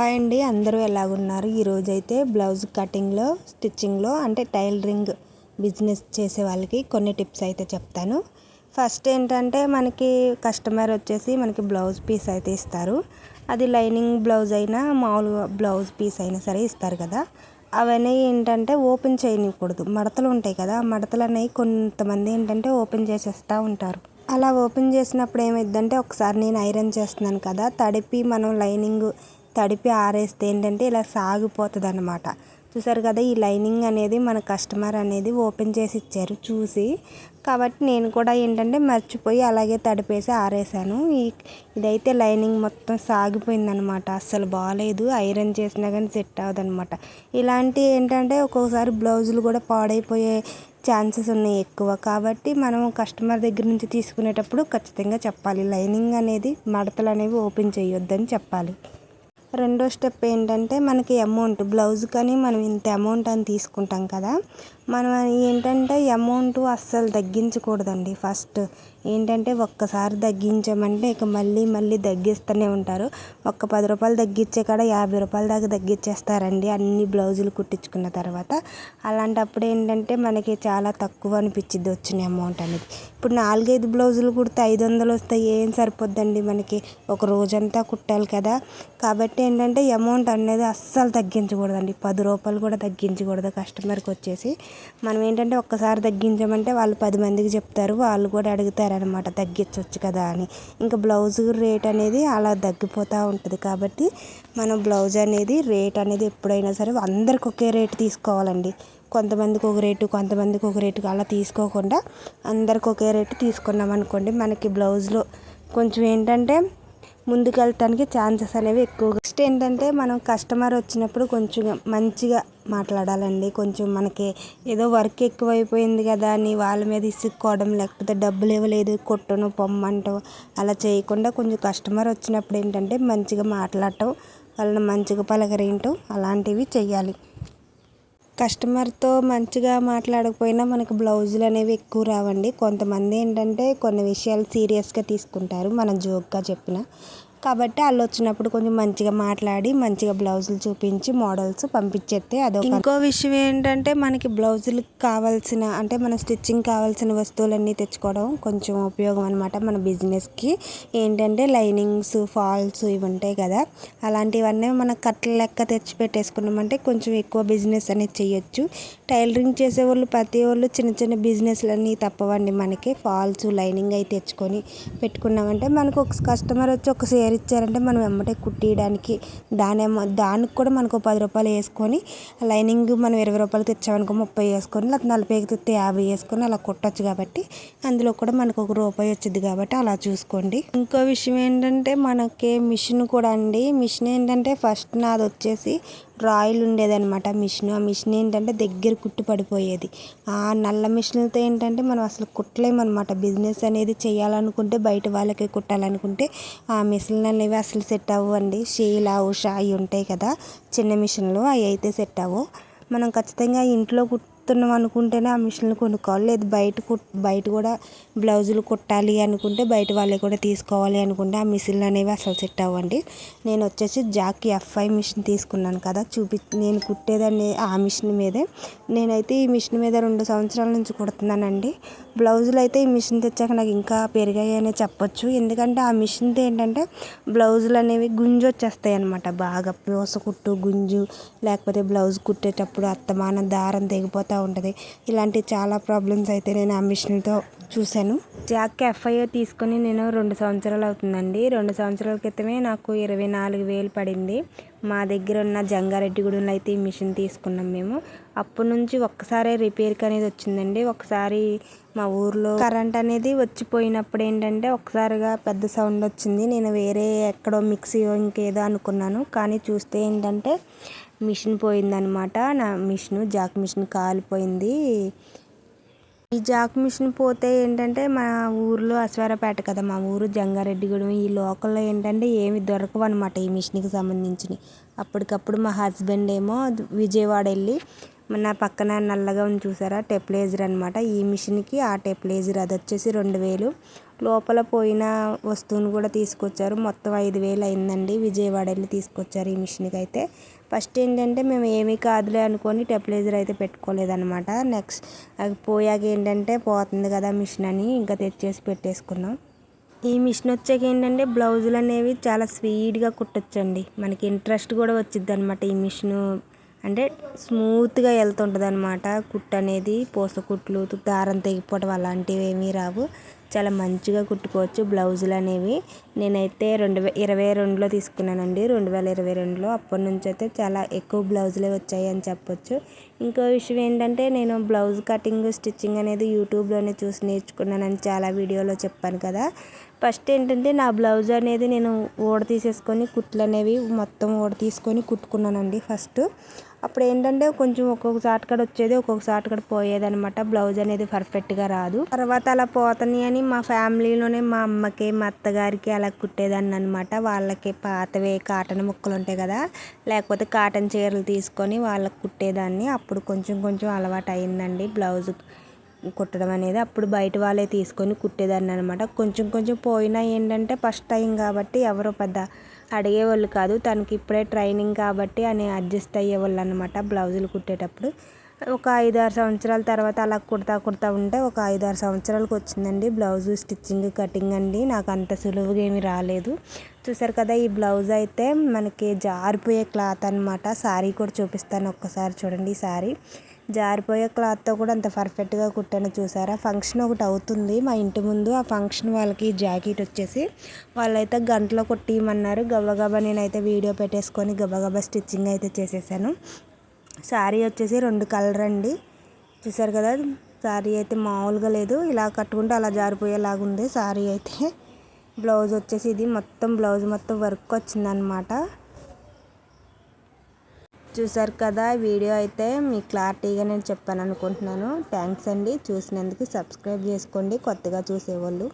Hi అండి అందరూ ఎలాగున్నారు? ఈరోజు అయితే బ్లౌజ్ కటింగ్లో స్టిచ్చింగ్లో అంటే టైలరింగ్ బిజినెస్ చేసే వాళ్ళకి కొన్ని టిప్స్ అయితే చెప్తాను. ఫస్ట్ ఏంటంటే మనకి కస్టమర్ వచ్చేసి మనకి బ్లౌజ్ పీస్ అయితే ఇస్తారు. అది లైనింగ్ బ్లౌజ్ అయినా మామూలుగా బ్లౌజ్ పీస్ అయినా సరే ఇస్తారు కదా. అవన్నీ ఏంటంటే ఓపెన్ చేయనివ్వకూడదు. మడతలు ఉంటాయి కదా మడతలు అనేవి కొంతమంది ఏంటంటే ఓపెన్ చేసేస్తూ ఉంటారు. అలా ఓపెన్ చేసినప్పుడు ఏమైందంటే ఒకసారి నేను ఐరన్ చేస్తున్నాను కదా తడిపి మనం లైనింగ్ తడిపి ఆరేస్తే ఏంటంటే ఇలా సాగిపోతుంది అనమాట చూసారు కదా ఈ లైనింగ్ అనేది మన కస్టమర్ అనేది ఓపెన్ చేసి ఇచ్చారు చూసి. కాబట్టి నేను కూడా ఏంటంటే మర్చిపోయి అలాగే తడిపేసి ఆరేసాను. ఈ ఇదైతే లైనింగ్ మొత్తం సాగిపోయిందనమాట అస్సలు బాగాలేదు ఐరన్ చేసినా కానీ సెట్ అవ్వదనమాట ఇలాంటి ఏంటంటే ఒక్కొక్కసారి బ్లౌజులు కూడా పాడైపోయే ఛాన్సెస్ ఉన్నాయి ఎక్కువ. కాబట్టి మనం కస్టమర్ దగ్గర నుంచి తీసుకునేటప్పుడు ఖచ్చితంగా చెప్పాలి. లైనింగ్ అనేది మడతలు అనేవి ఓపెన్ చేయొద్దని చెప్పాలి. రెండో స్టెప్ ఏంటంటే మనకి అమౌంట్ బ్లౌజ్ కానీ మనం ఇంత అమౌంట్ అని తీసుకుంటాం కదా మనం ఏంటంటే అమౌంట్ అస్సలు తగ్గించకూడదండి. ఫస్ట్ ఏంటంటే ఒక్కసారి తగ్గించామంటే ఇక మళ్ళీ మళ్ళీ తగ్గిస్తూనే ఉంటారు. ఒక్క పది రూపాయలు తగ్గించే కాడ యాభై రూపాయల దాకా తగ్గించేస్తారండి అన్ని బ్లౌజులు కుట్టించుకున్న తర్వాత. అలాంటప్పుడు ఏంటంటే మనకి చాలా తక్కువ అనిపించింది వచ్చిన అమౌంట్ అనేది. ఇప్పుడు నాలుగైదు బ్లౌజులు కుడితే ఐదు వందలు వస్తాయి ఏం సరిపోద్దండి మనకి? ఒక రోజంతా కుట్టాలి కదా. కాబట్టి ఏంటంటే అమౌంట్ అనేది అస్సలు తగ్గించకూడదండి. పది రూపాయలు కూడా తగ్గించకూడదు కస్టమర్కి వచ్చేసి. మనం ఏంటంటే ఒక్కసారి తగ్గించమంటే వాళ్ళు పది మందికి చెప్తారు వాళ్ళు కూడా అడుగుతారనమాట తగ్గించవచ్చు కదా అని. ఇంకా బ్లౌజ్ రేట్ అనేది అలా తగ్గిపోతూ ఉంటుంది కాబట్టి మనం బ్లౌజ్ అనేది రేట్ అనేది ఎప్పుడైనా సరే అందరికి ఒకే రేటు తీసుకోవాలండి. కొంతమందికి ఒక రేటు కొంతమందికి ఒక రేటు అలా తీసుకోకుండా అందరికి ఒకే రేటు తీసుకున్నాం అనుకోండి మనకి బ్లౌజ్లో కొంచెం ఏంటంటే ముందుకెళ్ళటానికి ఛాన్సెస్ అనేవి ఎక్కువగా. నెక్స్ట్ ఏంటంటే మనం కస్టమర్ వచ్చినప్పుడు కొంచెం మంచిగా మాట్లాడాలండి. కొంచెం మనకి ఏదో వర్క్ ఎక్కువైపోయింది కదా అని వాళ్ళ మీద ఇసుక్కోవడం లేకపోతే డబ్బులు ఇవ్వలేదు కొట్టను పొమ్మంటో అలా చేయకుండా కొంచెం కస్టమర్ వచ్చినప్పుడు ఏంటంటే మంచిగా మాట్లాడటం వాళ్ళని మంచిగా పలకరించటం అలాంటివి చేయాలి కస్టమర్తో మంచిగా మాట్లాడకపోయినా మనకు బ్లౌజులు అనేవి ఎక్కువ రావండి. కొంతమంది ఏంటంటే కొన్ని విషయాలు సీరియస్గా తీసుకుంటారు మనం జోక్గా చెప్పిన. కాబట్టి వాళ్ళు వచ్చినప్పుడు కొంచెం మంచిగా మాట్లాడి మంచిగా బ్లౌజులు చూపించి మోడల్స్ పంపించేస్తే అదొక ఇంకో విషయం ఏంటంటే మనకి బ్లౌజులకు కావాల్సిన అంటే మన స్టిచ్చింగ్ కావాల్సిన వస్తువులన్నీ తెచ్చుకోవడం కొంచెం ఉపయోగం అనమాట మన బిజినెస్కి. ఏంటంటే లైనింగ్స్ ఫాల్స్ ఇవి ఉంటాయి కదా అలాంటివన్నీ మన కట్టల లెక్క తెచ్చి పెట్టేసుకున్నామంటే కొంచెం ఎక్కువ బిజినెస్ అనేది చేయొచ్చు టైలరింగ్ చేసే వాళ్ళు ప్రతి వాళ్ళు చిన్న చిన్న బిజినెస్లన్నీ తప్పవండి మనకి. ఫాల్స్ లైనింగ్ అయి తెచ్చుకొని పెట్టుకున్నామంటే మనకు ఒక కస్టమర్ వచ్చి ఒక సేర్ ఇచ్చారంటే మనం వెంబటే కుట్టియడానికి దాని దానికి కూడా మనకు పది రూపాయలు వేసుకొని లైనింగ్ మనం ఇరవై రూపాయలకి తెచ్చామనుకో ముప్పై వేసుకొని లేకపోతే నలభైకి తెస్తే యాభై వేసుకొని అలా కుట్టచ్చు కాబట్టి అందులో కూడా మనకు ఒక రూపాయి వచ్చింది కాబట్టి అలా చూసుకోండి. ఇంకో విషయం ఏంటంటే మనకి మిషన్ కూడా అండి. మిషన్ ఏంటంటే ఫస్ట్ నాది వచ్చేసి రాయిల్ ఉండేదన్నమాట మిషన్. ఆ మిషన్ ఏంటంటే దగ్గర కుట్టు పడిపోయేది. ఆ నల్ల మిషన్లతో ఏంటంటే మనం అసలు కుట్టలేమన్నమాట. బిజినెస్ అనేది చేయాలనుకుంటే బయట వాళ్ళకి కుట్టాలనుకుంటే ఆ మిషన్లు అనేవి అసలు సెట్ అవ్వండి. షీలా ఉషా అవి ఉంటాయి కదా చిన్న మిషన్లు అవి అయితే సెట్ అవ్వవు మనం ఖచ్చితంగా ఇంట్లో కుట్ కుడుతున్నాం అనుకుంటేనే ఆ మిషన్లు కొనుక్కోవాలి. లేదు బయట కుట్ బయట కూడా బ్లౌజులు కుట్టాలి అనుకుంటే బయట వాళ్ళే కూడా తీసుకోవాలి అనుకుంటే ఆ మిషన్లు అనేవి అసలు సెట్ అవ్వండి. నేను వచ్చేసి జాకీ ఎఫ్ఐ మిషన్ తీసుకున్నాను కదా చూపి నేను కుట్టేదాన్ని ఆ మిషన్ మీదే. నేనైతే ఈ మిషన్ మీద రెండు సంవత్సరాల నుంచి కుడుతున్నానండి. బ్లౌజులు అయితే ఈ మిషన్ తెచ్చాక నాకు ఇంకా పెరిగాయనే చెప్పొచ్చు. ఎందుకంటే ఆ మిషన్తో ఏంటంటే బ్లౌజులు అనేవి గుంజు వచ్చేస్తాయి అనమాట బాగా పూస కుట్టు గుంజు లేకపోతే బ్లౌజ్ కుట్టేటప్పుడు అత్తమాన దారం తెగిపోతే ఉంటుంది. ఇలాంటి చాలా ప్రాబ్లమ్స్ అయితే నేను ఆ మిషన్తో చూశాను. జాక్ ఎఫ్ఐఆర్ తీసుకొని నేను రెండు సంవత్సరాలు అవుతుందండి. రెండు సంవత్సరాల క్రితమే నాకు ఇరవై నాలుగు వేలు పడింది. మా దగ్గర ఉన్న జంగారెడ్డిగూడెంలో అయితే ఈ మిషన్ తీసుకున్నాం మేము. అప్పటి నుంచి ఒక్కసారే రిపేర్కి అనేది వచ్చిందండి. ఒకసారి మా ఊర్లో కరెంట్ అనేది వచ్చిపోయినప్పుడు ఏంటంటే ఒకసారిగా పెద్ద సౌండ్ వచ్చింది. నేను వేరే ఎక్కడో మిక్సీ ఇంకేదో అనుకున్నాను. కానీ చూస్తే ఏంటంటే మిషన్ పోయిందనమాట నా మిషన్ జాక్ మిషన్ కాలిపోయింది. ఈ జాక్ మిషన్ పోతే ఏంటంటే మా ఊర్లో అశ్వారపేట కదా మా ఊరు జంగారెడ్డిగూడెం. ఈ లోకల్లో ఏంటంటే ఏమి దొరకవు అనమాట ఈ మిషన్కి సంబంధించినవి. అప్పటికప్పుడు మా హస్బెండ్ ఏమో విజయవాడ వెళ్ళి నా పక్కన నల్లగా ఉంది చూసారా టెప్లేజర్ అనమాట ఈ మిషన్కి ఆ టెప్లేజర్ అది వచ్చేసి రెండు వేలు. లోపల పోయిన వస్తువును కూడా తీసుకొచ్చారు. మొత్తం ఐదు వేలు అయిందండి. విజయవాడ వెళ్ళి తీసుకొచ్చారు ఈ మిషన్కి అయితే. ఫస్ట్ ఏంటంటే మేము ఏమీ కాదులే అనుకొని టెప్లైజర్ అయితే పెట్టుకోలేదన్నమాట. నెక్స్ట్ అది పోయాక ఏంటంటే పోతుంది కదా మిషన్ అని ఇంకా తెచ్చేసి పెట్టేసుకున్నాం. ఈ మిషన్ వచ్చాక ఏంటంటే బ్లౌజులు అనేవి చాలా స్వీట్గా కుట్టొచ్చండి. మనకి ఇంట్రెస్ట్ కూడా వచ్చింది అనమాట ఈ మిషన్. అంటే స్మూత్గా వెళ్తుంటుంది అనమాట కుట్టు అనేది పూస కుట్లు దారం తెగిపోవడం అలాంటివి ఏమీ రావు. చాలా మంచిగా కుట్టుకోవచ్చు. బ్లౌజులు అనేవి నేనైతే రెండు వే ఇరవై రెండులో తీసుకున్నానండి. రెండు వేల ఇరవై రెండులో. అప్పటి నుంచి అయితే చాలా ఎక్కువ బ్లౌజులే వచ్చాయి అని చెప్పొచ్చు. ఇంకో విషయం ఏంటంటే నేను బ్లౌజ్ కటింగ్ స్టిచ్చింగ్ అనేది యూట్యూబ్లోనే చూసి నేర్చుకున్నానని చాలా వీడియోలో చెప్పాను కదా. ఫస్ట్ ఏంటంటే నా బ్లౌజ్ అనేది నేను ఊడ తీసేసుకొని కుట్లు అనేవి మొత్తం ఊడ తీసుకొని కుట్టుకున్నానండి ఫస్ట్. అప్పుడు ఏంటంటే కొంచెం ఒక్కొక్క సాట్ వచ్చేది ఒక్కొక్క కడ పోయేది అనమాట బ్లౌజ్ అనేది పర్ఫెక్ట్గా రాదు. తర్వాత అలా పోతున్నాయి అని మా ఫ్యామిలీలోనే మా అమ్మకి మా అత్తగారికి అలా కుట్టేదాన్ని అనమాట వాళ్ళకి పాతవే కాటన్ ముక్కలు ఉంటాయి కదా లేకపోతే కాటన్ చీరలు తీసుకొని వాళ్ళకి కుట్టేదాన్ని. అప్పుడు కొంచెం కొంచెం అలవాటు అయిందండి బ్లౌజ్ కుట్టడం అనేది. అప్పుడు బయట వాళ్ళే తీసుకొని కుట్టేదాన్ని అనమాట కొంచెం కొంచెం పోయినా ఏంటంటే ఫస్ట్ టైం కాబట్టి ఎవరో పెద్ద అడిగేవాళ్ళు కాదు. తనకి ఇప్పుడే ట్రైనింగ్ కాబట్టి అని అడ్జస్ట్ అయ్యేవాళ్ళు అనమాట బ్లౌజులు కుట్టేటప్పుడు. ఒక ఐదు ఆరు సంవత్సరాల తర్వాత అలా కుడతా కుడతా ఉంటే ఒక ఐదు ఆరు సంవత్సరాలకు వచ్చిందండి బ్లౌజ్ స్టిచ్చింగ్ కటింగ్ అండి. నాకు అంత సులువుగా ఏమి రాలేదు. చూసారు కదా ఈ బ్లౌజ్ అయితే మనకి జారిపోయే క్లాత్ అనమాట శారీ కూడా చూపిస్తాను ఒక్కసారి చూడండి ఈ శారీ జారిపోయే క్లాత్తో కూడా అంత పర్ఫెక్ట్గా కుట్టాను చూసారా? ఫంక్షన్ ఒకటి అవుతుంది. మా ఇంటి ముందు ఆ ఫంక్షన్ వాళ్ళకి జాకెట్ వచ్చేసి వాళ్ళైతే గంటలో కుట్టియమన్నారు. గబగబా నేనైతే వీడియో పెట్టేసుకొని గబగబా స్టిచ్చింగ్ అయితే చేసేసాను. శారీ వచ్చేసి రెండు కలర్ అండి. చూసారు కదా? శారీ అయితే మామూలుగా లేదు. ఇలా కట్టుకుంటే అలా జారిపోయేలాగా ఉంది. శారీ అయితే బ్లౌజ్ వచ్చేసి ఇది మొత్తం బ్లౌజ్ మొత్తం వర్క్ వచ్చిందనమాట. చూసారు కదా వీడియో అయితే మీకు క్లారిటీగా నేను చెప్పాను అనుకుంటున్నాను థ్యాంక్స్ అండి. చూసినందుకు సబ్స్క్రైబ్ చేసుకోండి. కొత్తగా చూసేవాళ్ళు.